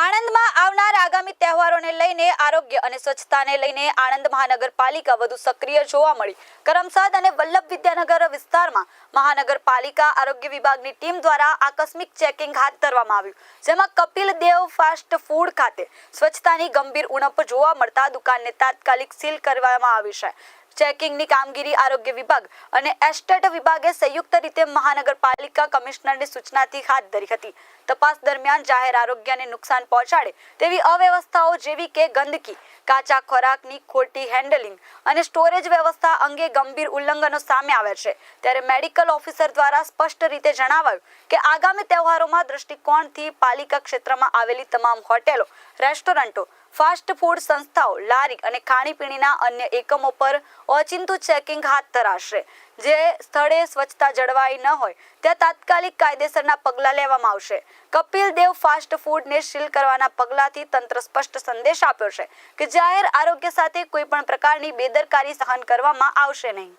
આણંદમાં આવનાર આગામી તહેવારોને લઈને આરોગ્ય અને સ્વચ્છતાને લઈને આણંદ મહાનગરપાલિકા વધુ સક્રિય જોવા મળી. કરમસાદ અને વલ્લભ વિદ્યાનગર વિસ્તારમાં મહાનગરપાલિકા આરોગ્ય વિભાગની ટીમ દ્વારા આકસ્મિક ચેકિંગ હાથ ધરવામાં આવ્યું, જેમાં કપિલ દેવ ફાસ્ટ ફૂડ ખાતે સ્વચ્છતાની ગંભીર ઉણપ જોવા મળતા દુકાનને તાત્કાલિક સીલ કરવામાં આવી છે. ચેકિંગની કામગીરી આરોગ્ય વિભાગ અને એસ્ટેટ વિભાગે સંયુક્ત રીતે મહાનગરપાલિકા કમિશનરની સૂચનાથી હાથ ધરી હતી. તપાસ દરમિયાન જાહેર આરોગ્યને નુકસાન પહોંચાડે તેવી અવ્યવસ્થાઓ જેવી કે ગંદકી, કાચા ખોરાકની ખોટી હેન્ડલિંગ અને સ્ટોરેજ વ્યવસ્થા અંગે ગંભીર ઉલ્લંઘનો સામે આવ્યા છે. ત્યારે મેડિકલ ઓફિસર દ્વારા સ્પષ્ટ રીતે જણાવાયું કે આગામી તહેવારોમાં દ્રષ્ટિકોણથી પાલિકા ક્ષેત્રમાં આવેલી તમામ હોટેલો, રેસ્ટોરન્ટો ફાસ્ટ ફૂડ સંસ્થાઓ લારી અને ખાણીપીણીના અન્ય એકમો પર ઓચિંતું ચેકિંગ હાથ ધરાશે. જે સ્થળે સ્વચ્છતા જળવાઈ ન હોય, ત્યાં તાત્કાલિક કાયદેસરના પગલાં લેવામાં આવશે. કપિલ દેવ ફાસ્ટ ફૂડને સીલ કરવાના પગલાંથી તંત્ર સ્પષ્ટ સંદેશ આપ્યો છે કે જાહેર આરોગ્ય સાથે કોઈ પણ પ્રકારની બેદરકારી સહન કરવામાં આવશે નહીં.